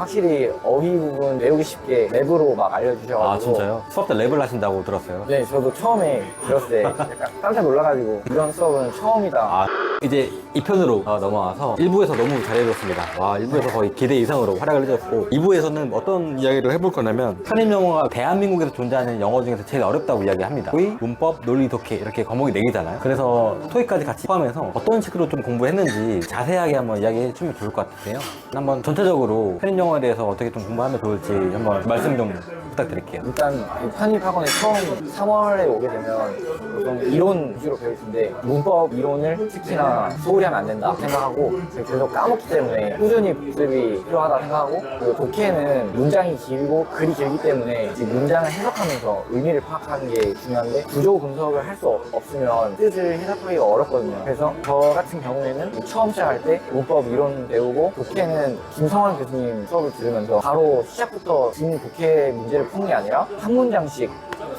확실히 어휘 부분 외우기 쉽게 랩으로 막 알려주셔가지고 아 진짜요? 수업 때 랩을 하신다고 들었어요. 네 저도 처음에 들었을 때 약간 깜짝 놀라가지고 이런 수업은 처음이다 아 이제 2편으로 넘어와서 1부에서 너무 잘해줬습니다. 와 1부에서 거의 기대 이상으로 활약을 해줬고 2부에서는 어떤 이야기를 해볼 거냐면 편입 영어가 대한민국에서 존재하는 영어 중에서 제일 어렵다고 이야기합니다. 토익, 문법, 논리, 독해 이렇게 과목이 4개잖아요. 그래서 토익까지 같이 포함해서 어떤 식으로 좀 공부했는지 자세하게 한번 이야기해 주면 좋을 것 같아요. 한번 전체적으로 편입 영어에 대해서 어떻게 좀 공부하면 좋을지 한번 말씀 좀 부탁드릴게요. 일단 이 편입학원에 처음 3월에 오게 되면 보통 이론 위주로 배울 텐데 문법 이론을 특히나 소홀히 하면 안 된다 생각하고 계속 까먹기 때문에 꾸준히 복습이 필요하다 생각하고 그리고 독해는 문장이 길고 글이 길기 때문에 이 문장을 해석하면서 의미를 파악하는 게 중요한데 구조 분석을 할 수 없으면 뜻을 해석하기가 어렵거든요 그래서 저 같은 경우에는 처음 시작할 때 문법 이론 배우고 독해는 김성환 교수님 수업을 들으면서 바로 시작부터 긴 독해 문제를 푸는 게 아니라 한 문장씩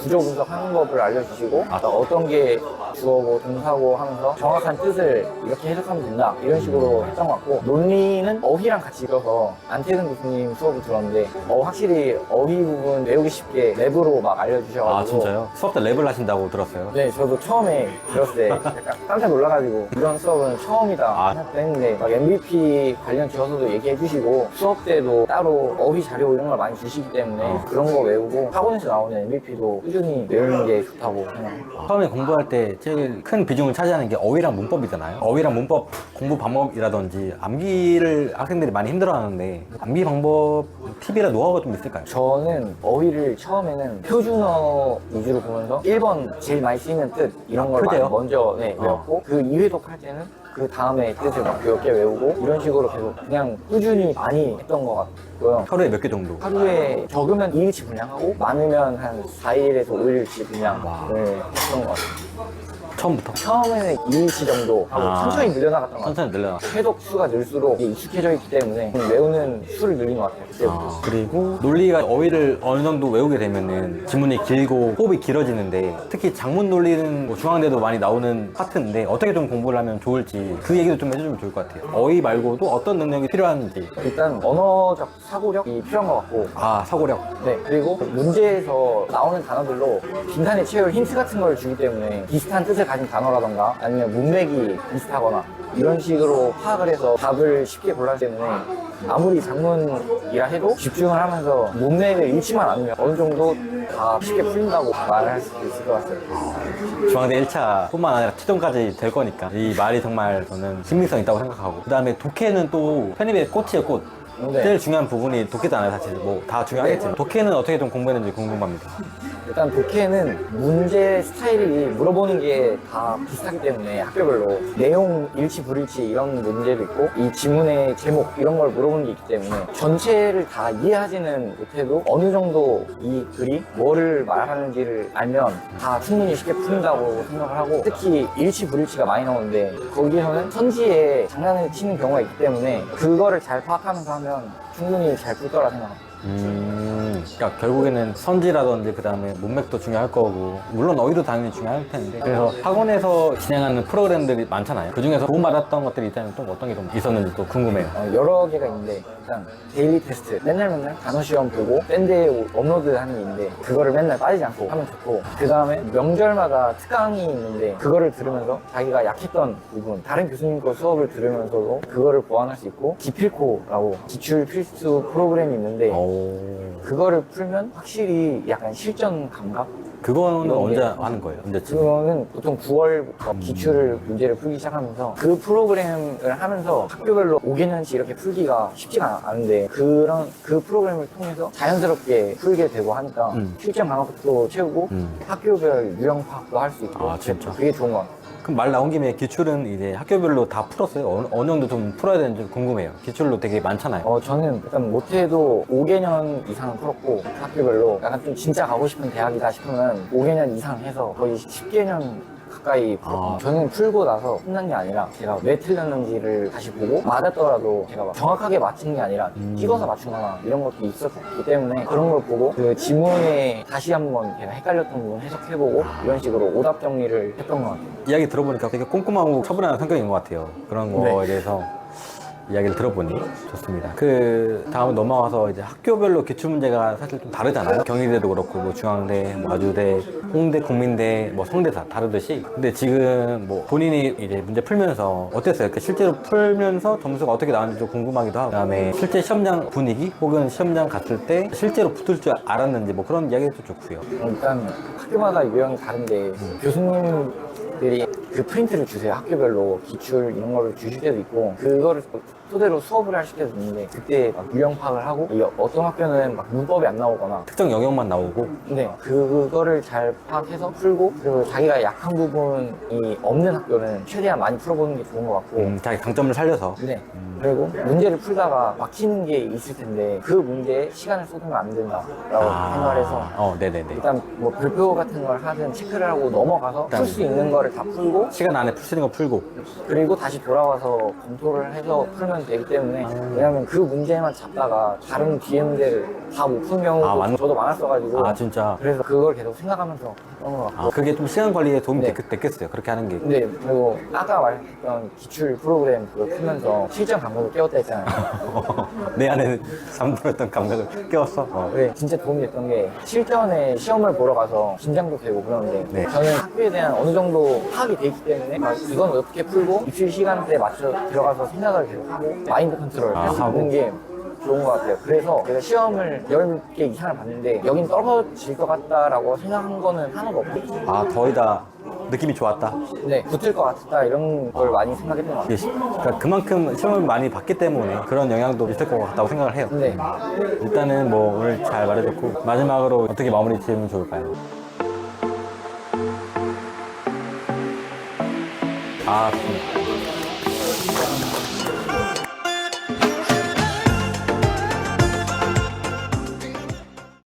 구조 분석하는 법을 알려주시고 아. 어떤 게 주어고 동사고 하면서 정확한 뜻을 이렇게 해석하면 된다 이런 식으로 했던 것 같고 논리는 어휘랑 같이 읽어서 안태근 교수님 수업을 들었는데 어, 확실히 어휘 부분 외우기 쉽게 랩으로 막 알려주셔가지고 아 진짜요? 수업 때 랩을 하신다고 들었어요. 네, 저도 처음에 들었을 때 약간 깜짝 놀라가지고 이런 수업은 처음이다 아. 생각했는데 막 MVP 관련 지어서도 얘기해 주시고 수업 때도 따로 어휘 자료 이런 걸 많이 주시기 때문에 어. 그런 거 외우고 학원에서 나오는 MVP도 꾸준히 외우는 게 좋다고 생각합니다. 처음에 공부할 때 제일 큰 비중을 차지하는 게 어휘랑 문법이잖아요. 어휘랑 문법 공부 방법이라든지 암기를 학생들이 많이 힘들어하는데 암기 방법 팁이나 노하우가 좀 있을까요? 저는 어휘를 처음에는 표준어 위주로 보면서 1번 제일 많이 쓰이는 뜻 이런 걸 표제요? 많이 먼저 네, 어. 외웠고 그 2회독 할 때는 그 다음에 뜻을 막 몇 개 외우고 이런 식으로 계속 그냥 꾸준히 많이 했던 것 같고요. 하루에 몇 개 정도? 하루에 적으면 2일치 분량하고 많으면 한 4일에서 5일치 분량을 와. 했던 것 같아요. 처음부터 처음에는 2일치 정도 하고 아. 천천히 늘려나갔던 것 같아요. 천천히 늘려나. 회독 수가 늘수록 이게 익숙해져 있기 때문에 외우는 수를 늘린 것 같아요. 그때부터. 아, 그리고 논리가 어휘를 어느 정도 외우게 되면은 지문이 길고 호흡이 길어지는데 특히 장문 논리는 뭐 중앙대도 많이 나오는 파트인데 어떻게 좀 공부를 하면 좋을지 그 얘기도 좀 해주면 좋을 것 같아요. 어휘 말고도 어떤 능력이 필요한지. 일단 언어적 사고력이 필요한 것 같고 아 사고력. 네 그리고 문제에서 나오는 단어들로 빈칸에 채울 힌트 같은 걸 주기 때문에 비슷한 뜻을 가진 단어라던가 아니면 문맥이 비슷하거나 이런 식으로 파악을 해서 답을 쉽게 골라기 때문에 아무리 장문이라 해도 집중을 하면서 문맥을 읽지만 않으면 어느 정도 다 쉽게 풀린다고 말할 수 있을 것 같아요. 중앙대 1차 뿐만 아니라 최종까지 될 거니까 이 말이 정말 저는 신빙성 있다고 생각하고 그 다음에 독해는 또 편입의 꽃이에요 꽃 네. 제일 중요한 부분이 독해잖아요 사실 뭐 다 중요하겠지만 독해는 어떻게 좀 공부했는지 궁금합니다 일단 독해는 문제 스타일이 물어보는 게 다 비슷하기 때문에 학교별로 내용 일치 불일치 이런 문제도 있고 이 지문의 제목 이런 걸 물어보는 게 있기 때문에 전체를 다 이해하지는 못해도 어느 정도 이 글이 뭐를 말하는지를 알면 다 충분히 쉽게 풀린다고 생각을 하고 특히 일치 불일치가 많이 나오는데 거기에서는 선지에 장난을 치는 경우가 있기 때문에 그거를 잘 파악하면서 하면 충분히 잘 풀 거라 생각합니다. 음, 그러니까 결국에는 선지라든지 그 다음에 문맥도 중요할 거고 물론 어휘도 당연히 중요할 텐데. 그래서 학원에서 진행하는 프로그램들이 많잖아요. 그 중에서 도움받았던 것들이 있다면 또 어떤 게 좀 있었는지 또 궁금해요. 어, 여러 개가 있는데 일단 데일리 테스트. 맨날 맨날 단어 시험 보고 밴드에 업로드 하는 게 있는데 그거를 맨날 빠지지 않고 하면 좋고 그 다음에 명절마다 특강이 있는데 그거를 들으면서 자기가 약했던 부분 다른 교수님 거 수업을 들으면서도 그거를 보완할 수 있고 기필코라고 기출 필수 프로그램이 있는데 오, 그거를 풀면 확실히 약간 실전 감각 그거는 이런 언제 게- 하는 거예요? 언제쯤? 그거는 보통 9월부터 기출을 문제를 풀기 시작하면서 그 프로그램을 하면서 학교별로 5개년씩 이렇게 풀기가 쉽지가 않은데 그런 그 프로그램을 통해서 자연스럽게 풀게 되고 하니까 음. 실전 감각도 채우고 음. 학교별 유형 파악도 할 수 있고 아, 진짜? 그게 좋은 것 같아요. 그럼 말 나온 김에 기출은 이제 학교별로 다 풀었어요? 어느, 어느 정도 좀 풀어야 되는지 궁금해요 기출로 되게 많잖아요 어, 저는 일단 못해도 5개년 이상은 풀었고 학교별로 약간 좀 진짜 가고 싶은 대학이다 싶으면 5개년 이상 해서 거의 10개년 가까이 아. 저는 풀고 나서 끝난 게 아니라 제가 왜 틀렸는지를 다시 보고 맞았더라도 제가 막 정확하게 맞춘 게 아니라 음. 찍어서 맞춘거나 이런 것도 있었기 때문에 그런 걸 보고 그 지문에 다시 한번 제가 헷갈렸던 부분 해석해보고 이런 식으로 오답 정리를 했던 것 같아요 이야기 들어보니까 되게 꼼꼼하고 처분하는 성격인 것 같아요 그런 거에 네. 대해서 이야기를 들어보니 좋습니다. 그 다음 넘어가서 이제 학교별로 기출 문제가 사실 좀 다르잖아요. 경희대도 그렇고 뭐 중앙대, 뭐 아주대, 홍대, 국민대, 뭐 성대 다 다르듯이. 근데 지금 뭐 본인이 이제 문제 풀면서 어땠어요? 이렇게 실제로 풀면서 점수가 어떻게 나왔는지 좀 궁금하기도 하고 그다음에 실제 시험장 분위기 혹은 시험장 갔을 때 실제로 붙을 줄 알았는지 뭐 그런 이야기도 좋고요. 일단 학교마다 유형이 다른데 교수님들이 그 프린트를 주세요 학교별로 기출 이런 거를 주실 때도 있고 그거를 토대로 수업을 하실 때도 있는데 그때 막 유형 파악을 하고 이 어떤 학교는 막 문법이 안 나오거나 특정 영역만 나오고 네 그거를 잘 파악해서 풀고 그리고 자기가 약한 부분이 없는 학교는 최대한 많이 풀어보는 게 좋은 것 같고 음, 자기 강점을 살려서 네. 그리고 문제를 풀다가 막히는 게 있을 텐데 그 문제에 시간을 쏟으면 안 된다라고 생각을 해서 어, 네네네. 일단 뭐 별표 같은 걸 하든 체크를 하고 넘어가서 풀 수 있는 거를 다 풀고 시간 안에 풀수 있는 거 풀고 그리고 다시 돌아와서 검토를 해서 풀면 되기 때문에 아. 왜냐면 그 문제만 잡다가 다른 뒤에 문제를 다 못 푼 경우도 아, 맞- 저도 많았어가지고 아 진짜 그래서 그걸 계속 생각하면서 했던 것 같고 아, 그게 좀 시간 관리에 도움이 네. 됐, 됐겠어요. 그렇게 하는 게. 근데 그리고 아까 말했던 기출 프로그램 그거 풀면서 실전 감각을 깨웠다 했잖아요 내 안에는 잠들었던 감각을 깨웠어. 어. 네, 진짜 도움이 됐던 게 실전에 시험을 보러 가서 긴장도 되고 그러는데 네. 저는 학교에 대한 어느 정도 파악이 돼 있기 때문에 막 이건 어떻게 풀고 입실 시간대에 맞춰 들어가서 생각을 계속 하고 마인드 컨트롤 아, 할 수 하고. 있는 게 좋은 것 같아요. 그래서 제가 시험을 10개 이상을 봤는데 여긴 떨어질 것 같다라고 생각한 거는 하나도 없고 아, 거의 다 느낌이 좋았다. 네, 붙을 것 같다 이런 걸 많이 생각했던 것 같아요. 시- 그러니까 그만큼 시험을 많이 봤기 때문에 그런 영향도 있을 것 같다고 생각을 해요. 근데 일단은 뭐 오늘 잘 말해줬고 마지막으로 어떻게 마무리 지으면 좋을까요? 아, 좀